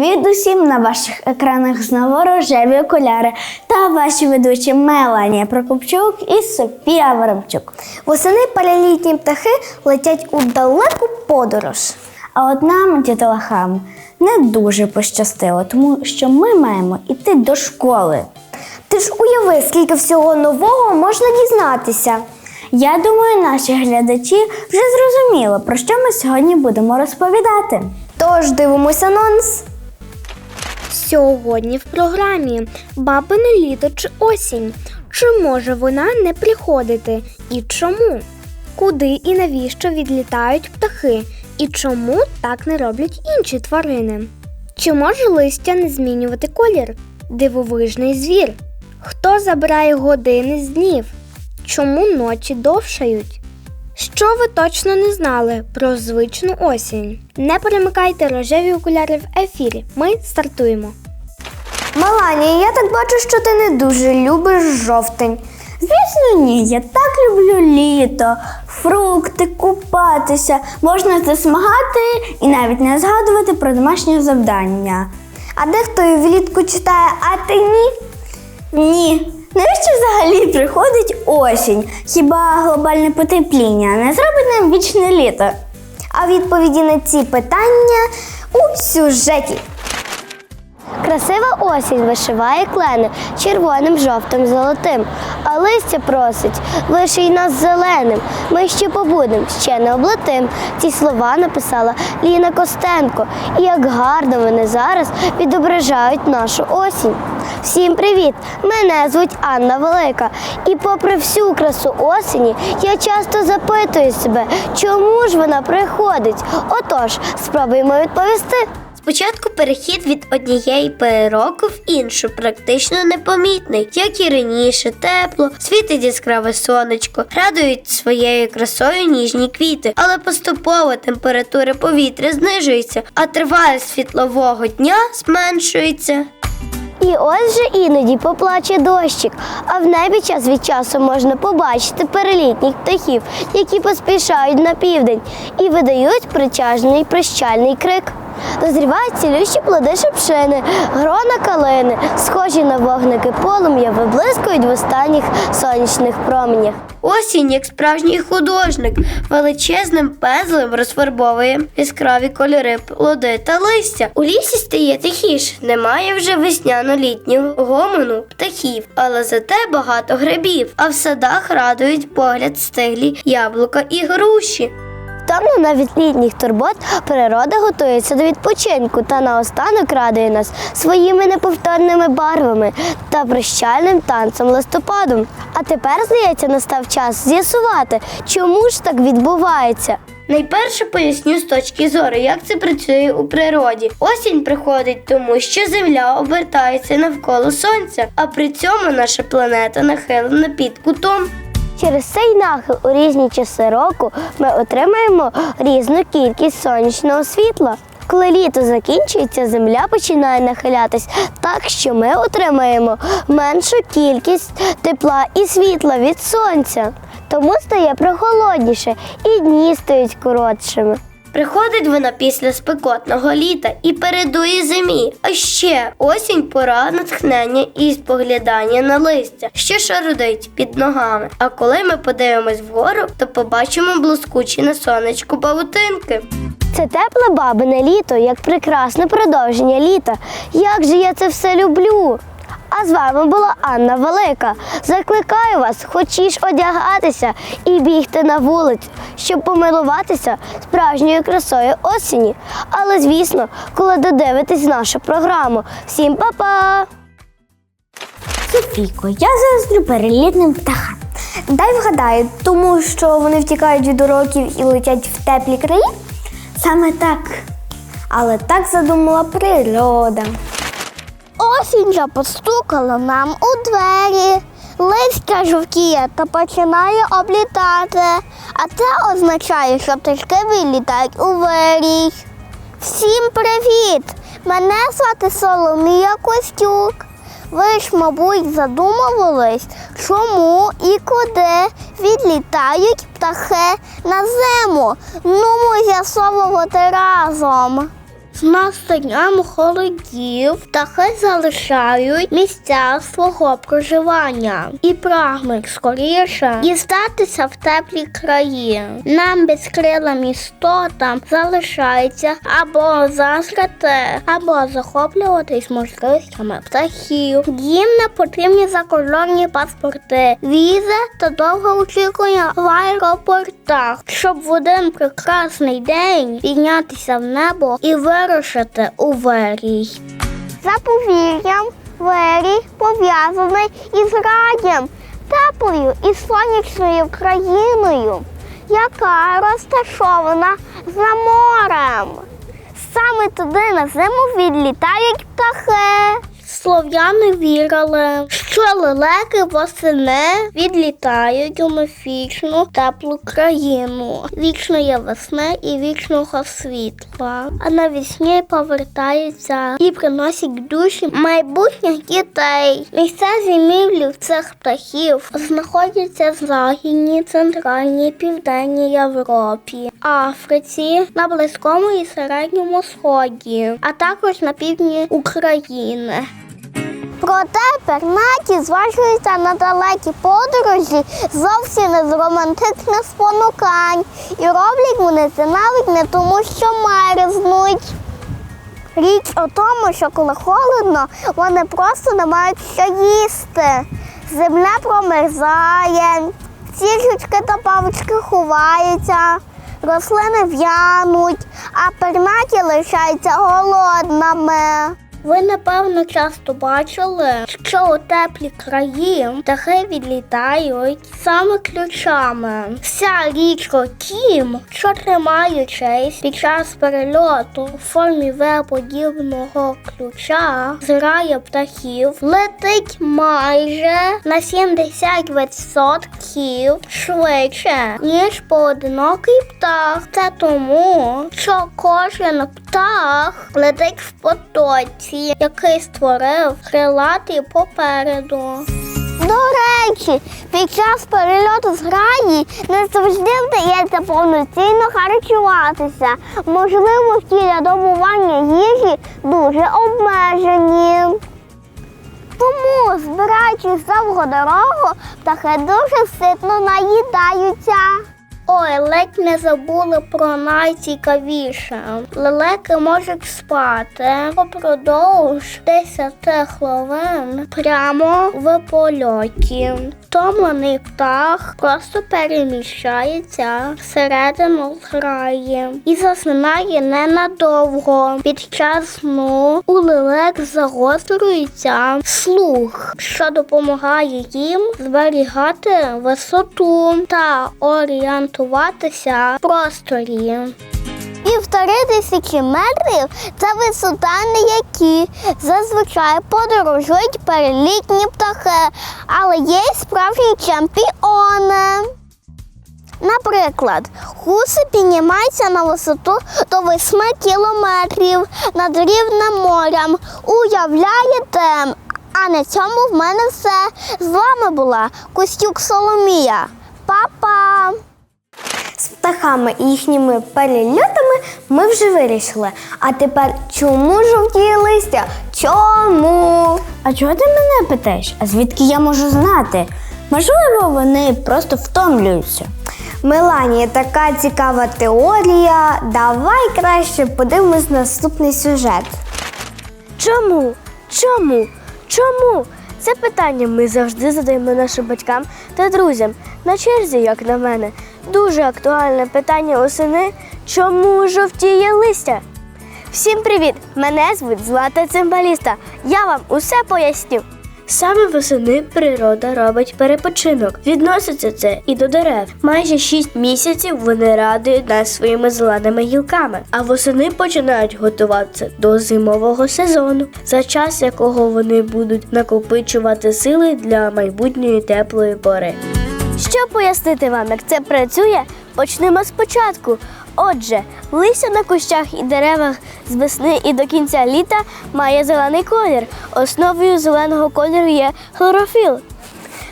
Привіт усім на ваших екранах знову рожеві окуляри та ваші ведучі Меланія Прокопчук і Софія Воромчук. Восени перелітні птахи летять у далеку подорож. А от нам, дітолахам, не дуже пощастило, тому що ми маємо йти до школи. Ти ж уяви, скільки всього нового можна дізнатися. Я думаю, наші глядачі вже зрозуміли, про що ми сьогодні будемо розповідати. Тож дивимося анонс. Сьогодні в програмі Бабине літо чи осінь. Чи може вона не приходити? І чому? Куди і навіщо відлітають птахи? І чому так не роблять інші тварини? Чи може листя не змінювати колір? Дивовижний звір. Хто забирає години з днів? Чому ночі довшають? Що ви точно не знали про звичну осінь? Не перемикайте рожеві окуляри в ефірі. Ми стартуємо. Маланія, я так бачу, що ти не дуже любиш жовтень. Звісно, ні, я так люблю літо, фрукти, купатися, можна засмагати і навіть не згадувати про домашнє завдання. А дехто і влітку читає, а ти ні? Ні. Навіщо взагалі приходить осінь? Хіба глобальне потепління не зробить нам вічне літо? А відповіді на ці питання у сюжеті. Красива осінь вишиває клени червоним, жовтим, золотим, а листя просить, виший нас зеленим. Ми ще побудем, ще не облетим. Ці слова написала Ліна Костенко. І як гарно вони зараз відображають нашу осінь. Всім привіт! Мене звуть Анна Велика. І попри всю красу осені, я часто запитую себе, чому ж вона приходить. Отож, спробуємо відповісти. Спочатку перехід від однієї пори року в іншу практично непомітний, як і раніше, тепло, світить яскраве сонечко, радують своєю красою ніжні квіти, але поступово температура повітря знижується, а тривалість світлового дня зменшується. І ось же іноді поплаче дощик, а в небі час від часу можна побачити перелітніх птахів, які поспішають на південь і видають притяжний прощальний крик. Дозрівають цілющі плоди шипшини, грона калини, схожі на вогники полум'я, виблискують в останніх сонячних променях. Осінь, як справжній художник, величезним пензлем розфарбовує яскраві кольори, плоди та листя. У лісі стає тихіше, немає вже весняно-літнього гомону птахів, але зате багато грибів, а в садах радують погляд стиглі яблука і груші. Тому навіть літніх турбот природа готується до відпочинку та наостанок радує нас своїми неповторними барвами та прощальним танцем листопадом. А тепер, здається, настав час з'ясувати, чому ж так відбувається. Найперше поясню з точки зору, як це працює у природі. Осінь приходить тому, що Земля обертається навколо Сонця, а при цьому наша планета нахилена під кутом. Через цей нахил у різні часи року ми отримаємо різну кількість сонячного світла. Коли літо закінчується, земля починає нахилятись так, що ми отримаємо меншу кількість тепла і світла від сонця. Тому стає прохолодніше і дні стають коротшими. Приходить вона після спекотного літа і передує зимі. А ще осінь пора натхнення і споглядання на листя, що шарудить під ногами. А коли ми подивимось вгору, то побачимо блискучі на сонечку павутинки. Це тепле бабине літо, як прекрасне продовження літа. Як же я це все люблю! А з вами була Анна Велика. Закликаю вас, хочеш одягатися і бігти на вулицю, щоб помилуватися справжньою красою осені. Але звісно, коли додивитесь нашу програму. Всім па-па! Софійко, я заздрю перелітним птахам. Дай вгадаю, тому що вони втікають від уроків і летять в теплі краї. Саме так. Але так задумала природа. Осінь вже постукала нам у двері. Листя жовтіє та починає облітати. А це означає, що пташки вилітають у вирій. Всім привіт! Мене звати Соломія Костюк. Ви ж, мабуть, задумувались, чому і куди відлітають птахи на зиму. Ну, ми з'ясовувати разом. З настанням холодів птахи залишають місця свого проживання і прагнуть скоріше дістатися в теплі краї. Нам безкрилим істотам залишається або зазрати, або захоплюватись можливостями птахів. Їм не потрібні закордонні паспорти, візи та довге очікування в аеропортах, щоб в один прекрасний день піднятися в небо і вирушити у Верій. За повір'ям, Верій пов'язаний із раєм, теплою і сонячною країною, яка розташована за морем. Саме туди на зиму відлітають птахи. Слов'яни вірили, що лелеки восени відлітають у міфічну теплу країну вічної весни і вічного світла. А навесні повертаються і приносять душі майбутніх дітей. Місця зимівлі цих птахів знаходяться в Західній, Центральній, Південній Європі, Африці, на Близькому і Середньому Сході, а також на півдні України. Проте пернаті зважуються на далекі подорожі зовсім не з романтичних спонукань. І роблять вони це навіть не тому, що мерзнуть. Річ у тому, що коли холодно, вони просто не мають що їсти. Земля промерзає, ці та павички ховаються, рослини в'януть, а пернаті лишаються голодними. Ви, напевно, часто бачили, що у теплі краї птахи відлітають саме ключами. Вся річ у тім, що тримаючись під час перельоту у формі В-подібного ключа, зграя птахів летить майже на 70% швидше, ніж поодинокий птах. Це тому, що кожен птах летить в потоці, який створив крилатий попереду. До речі, під час перельоту з граї не завжди вдається повноцінно харчуватися. Можливості для добування їжі дуже обмежені. Тому, збираючись довго дорогу, птахи дуже ситно наїдаються. Ой, ледь не забули про найцікавіше. Лелеки можуть спати упродовж 10 хвилин прямо в польоті. Втомлений птах просто переміщається всередину зграї і засинає ненадовго. Під час сну у лелек загострюється слух, що допомагає їм зберігати висоту та орієнтуватися в просторі. Півтори тисячі метрів це висота, на які зазвичай подорожують перелітні птахи, але є й справжні чемпіони. Наприклад, гуси піднімаються на висоту до 8 кілометрів над рівнем морем. Уявляєте? А на цьому в мене все. З вами була Костюк Соломія. Па-па! Птахами і їхніми перельотами ми вже вирішили. А тепер чому жовтіє листя? Чому? А чого ти мене питаєш? А звідки я можу знати? Можливо, вони просто втомлюються. Меланія, така цікава теорія. Давай краще подивимось наступний сюжет. Чому? Чому? Чому? Це питання ми завжди задаємо нашим батькам та друзям. На черзі, як на мене, дуже актуальне питання осени. Чому жовтіє листя? Всім привіт! Мене звуть Злата Цимбаліста. Я вам усе поясню. Саме восени природа робить перепочинок. Відноситься це і до дерев. Майже 6 місяців вони радують нас своїми зеленими гілками, а восени починають готуватися до зимового сезону, за час якого вони будуть накопичувати сили для майбутньої теплої пори. Щоб пояснити вам, як це працює, почнемо спочатку. Отже, листя на кущах і деревах з весни і до кінця літа має зелений колір. Основою зеленого кольору є хлорофіл.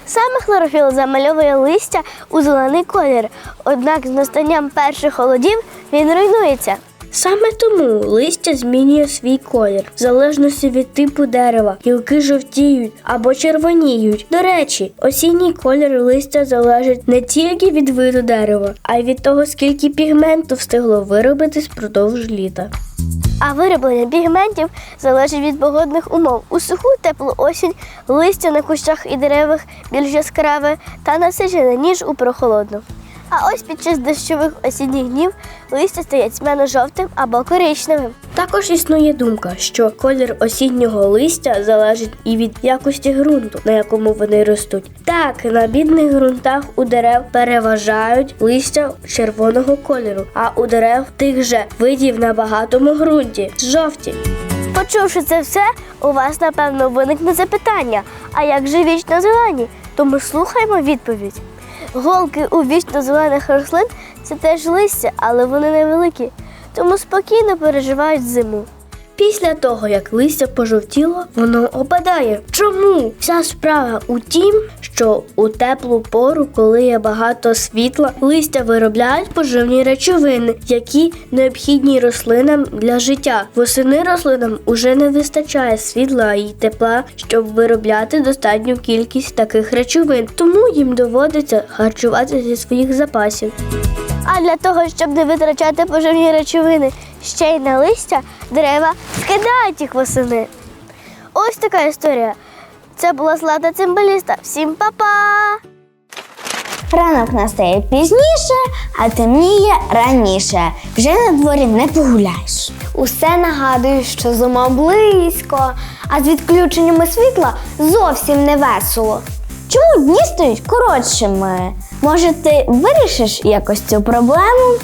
Саме хлорофіл замальовує листя у зелений колір, однак з настанням перших холодів він руйнується. Саме тому листя змінює свій колір в залежності від типу дерева. Гілки жовтіють або червоніють. До речі, осінній колір листя залежить не тільки від виду дерева, а й від того, скільки пігменту встигло виробитись впродовж літа. А вироблення пігментів залежить від погодних умов. У суху теплу осінь листя на кущах і деревах більш яскраве та насичене, ніж у прохолодну. А ось під час дощових осінніх днів листя стає тьмяно-жовтим або коричневим. Також існує думка, що колір осіннього листя залежить і від якості ґрунту, на якому вони ростуть. Так, на бідних ґрунтах у дерев переважають листя червоного кольору, а у дерев тих же видів на багатому ґрунті жовті. Почувши це все, у вас напевно виникне запитання: а як же вічно зелені? Тому слухаймо відповідь. Голки у вічно зелених рослин це теж листя, але вони невеликі, тому спокійно переживають зиму. Після того, як листя пожовтіло, воно опадає. Чому? Вся справа у тім, що у теплу пору, коли є багато світла, листя виробляють поживні речовини, які необхідні рослинам для життя. Восени рослинам уже не вистачає світла і тепла, щоб виробляти достатню кількість таких речовин, тому їм доводиться харчуватися зі своїх запасів. А для того, щоб не витрачати поживні речовини ще й на листя, дерева скидають їх восени. Ось така історія. Це була Злата Цимбаліста. Всім па-па! Ранок настає пізніше, а темніє раніше. Вже на дворі не погуляєш. Усе нагадує, що зима близько, а з відключеннями світла зовсім не весело. Чому дні стають коротшими? Може, ти вирішиш якось цю проблему?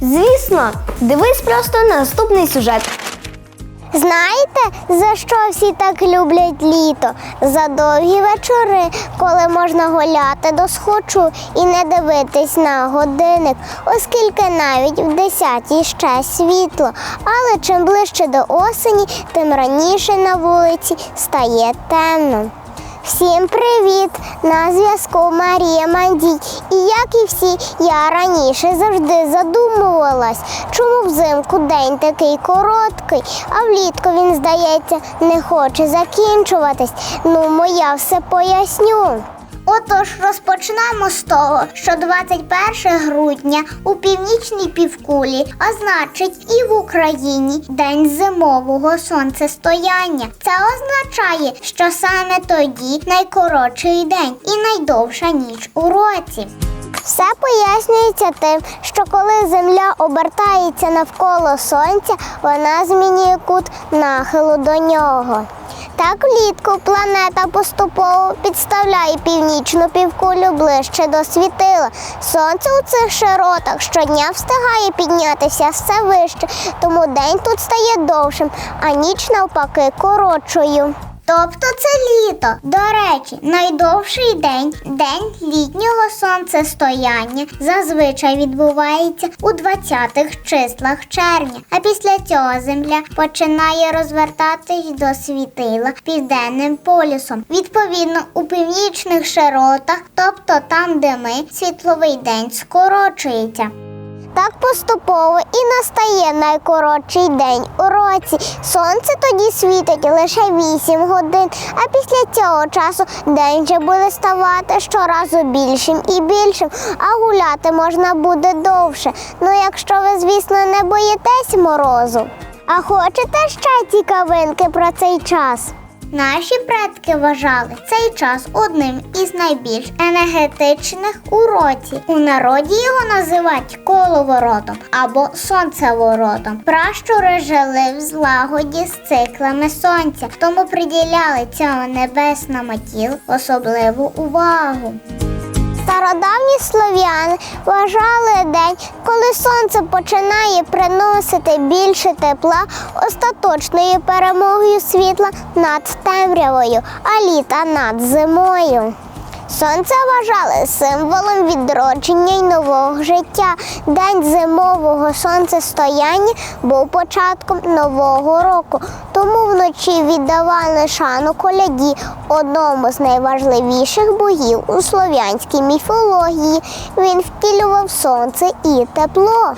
Звісно, дивись просто на наступний сюжет. Знаєте, за що всі так люблять літо? За довгі вечори, коли можна гуляти до схочу і не дивитись на годинник, оскільки навіть в десятій ще світло. Але чим ближче до осені, тим раніше на вулиці стає темно. Всім привіт! На зв'язку Марія Мандій. І як і всі, я раніше завжди задумувалась, чому взимку день такий короткий, а влітку він, здається, не хоче закінчуватись. Ну, моя все поясню. Отож, розпочнемо з того, що 21 грудня у північній півкулі, а значить і в Україні день зимового сонцестояння. Це означає, що саме тоді найкоротший день і найдовша ніч у році. Все пояснюється тим, що коли Земля обертається навколо Сонця, вона змінює кут нахилу до нього. Так влітку планета поступово підставляє північну півкулю ближче до світила. Сонце у цих широтах щодня встигає піднятися все вище, тому день тут стає довшим, а ніч навпаки коротшою. Тобто це літо. До речі, найдовший день, день літнього сонцестояння, зазвичай відбувається у 20-х числах червня. А після цього земля починає розвертатись до світила південним полюсом. Відповідно, у північних широтах, тобто там, де ми, світловий день скорочується. Так поступово і настає найкоротший день у році. Сонце тоді світить лише 8 годин, а після цього часу день вже буде ставати щоразу більшим і більшим, а гуляти можна буде довше. Ну якщо ви, звісно, не боїтесь морозу. А хочете ще цікавинки про цей час? Наші предки вважали цей час одним із найбільш енергетичних у році. У народі його називають коловоротом або сонцеворотом. Пращури жили в злагоді з циклами сонця, тому приділяли цьому небесному тілу особливу увагу. Стародавні слов'яни вважали день, коли сонце починає приносити більше тепла остаточною перемогою світла над темрявою, а літа над зимою. Сонце вважали символом відродження й нового життя. День зимового сонцестояння був початком нового року. Тому вночі віддавали шану коляді, одному з найважливіших богів у слов'янській міфології. Він втілював сонце і тепло.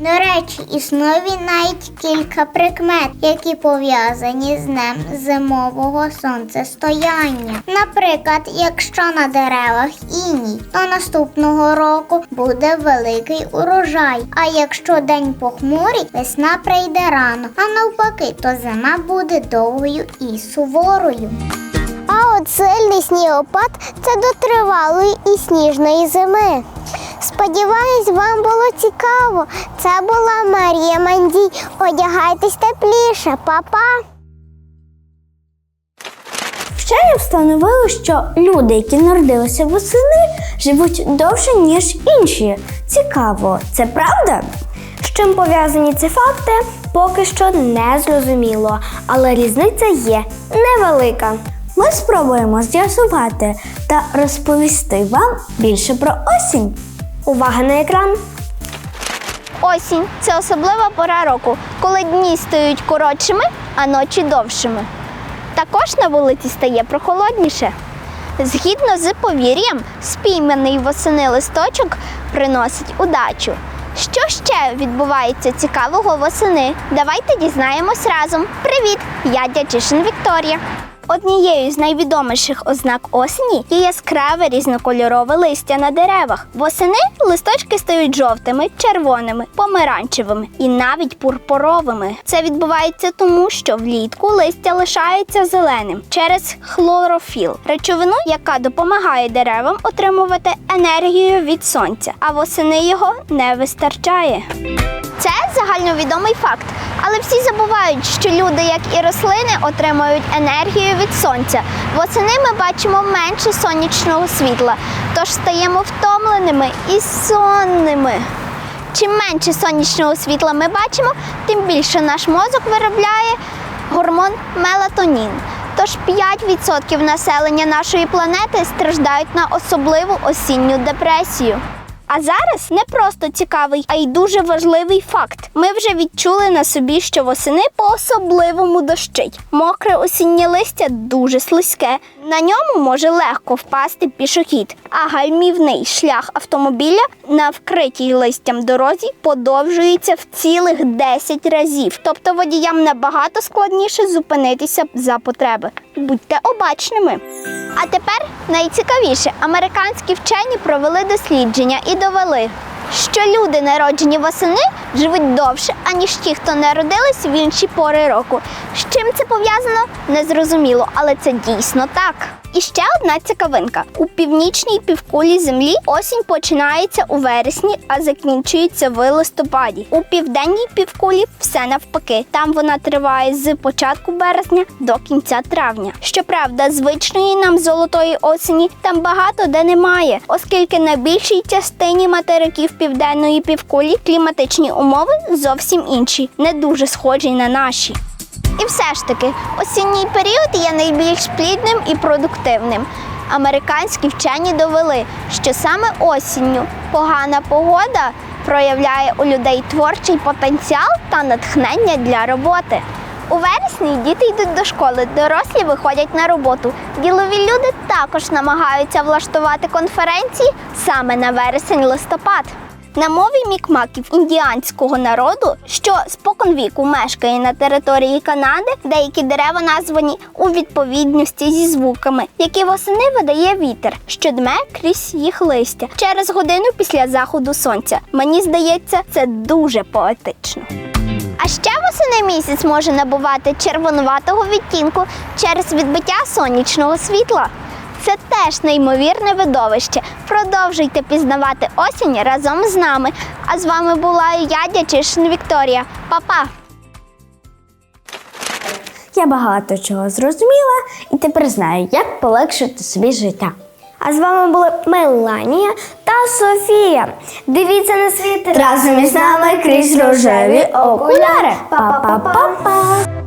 До речі, існує навіть кілька прикмет, які пов'язані з днем зимового сонцестояння. Наприклад, якщо на деревах іній, то наступного року буде великий урожай. А якщо день похмурий, весна прийде рано, а навпаки, то зима буде довгою і суворою. А от сильний снігопад це до тривалої і сніжної зими. Сподіваюсь, вам було цікаво. Це була Марія Мандій. Одягайтесь тепліше, Па-па! Вчені встановили, що люди, які народилися восени, живуть довше, ніж інші. Цікаво, це правда? З чим пов'язані ці факти, поки що не зрозуміло, але різниця є невелика. Ми спробуємо з'ясувати та розповісти вам більше про осінь. Увага на екран! Осінь це особлива пора року, коли дні стають коротшими, а ночі довшими. Також на вулиці стає прохолодніше. Згідно з повір'ям, спійманий восени листочок приносить удачу. Що ще відбувається цікавого восени? Давайте дізнаємось разом. Привіт! Я Дячишин Вікторія. Однією з найвідоміших ознак осені є яскраве різнокольорове листя на деревах. Восени листочки стають жовтими, червоними, помаранчевими і навіть пурпуровими. Це відбувається тому, що влітку листя лишається зеленим через хлорофіл, речовину, яка допомагає деревам отримувати енергію від сонця, а восени його не вистачає. Це загальновідомий факт. Але всі забувають, що люди, як і рослини, отримують енергію від сонця. Восени ми бачимо менше сонячного світла, тож стаємо втомленими і сонними. Чим менше сонячного світла ми бачимо, тим більше наш мозок виробляє гормон мелатонін. Тож 5% населення нашої планети страждають на особливу осінню депресію. А зараз не просто цікавий, а й дуже важливий факт. Ми вже відчули на собі, що восени по-особливому дощить. Мокре осіннє листя дуже слизьке. На ньому може легко впасти пішохід, а гальмівний шлях автомобіля на вкритій листям дорозі подовжується в цілих 10 разів. Тобто водіям набагато складніше зупинитися за потреби. Будьте обачними. А тепер найцікавіше, американські вчені провели дослідження і довели, що люди, народжені восени, живуть довше, аніж ті, хто народились в інші пори року. З чим це пов'язано, незрозуміло, але це дійсно так. І ще одна цікавинка: у північній півкулі землі осінь починається у вересні, а закінчується в листопаді. У південній півкулі все навпаки. Там вона триває з початку березня до кінця травня. Щоправда, звичної нам золотої осені там багато де немає, оскільки на більшій частині материків південної півкулі кліматичні умови зовсім інші, не дуже схожі на наші. І все ж таки, осінній період є найбільш плідним і продуктивним. Американські вчені довели, що саме осінню погана погода проявляє у людей творчий потенціал та натхнення для роботи. У вересні діти йдуть до школи, дорослі виходять на роботу. Ділові люди також намагаються влаштувати конференції саме на вересень-листопад. На мові мікмаків індіанського народу, що споконвіку мешкає на території Канади, деякі дерева названі у відповідності зі звуками, які восени видає вітер, що дме крізь їх листя через годину після заходу сонця. Мені здається, це дуже поетично. А ще восени місяць може набувати червонуватого відтінку через відбиття сонячного світла. Це теж неймовірне видовище. Продовжуйте пізнавати осінь разом з нами. А з вами була я, Дячишин Вікторія. Па-па! Я багато чого зрозуміла і тепер знаю, як полегшити собі життя. А з вами були Меланія та Софія. Дивіться на світ Разом із нами крізь рожеві окуляри. Па-па-па-па!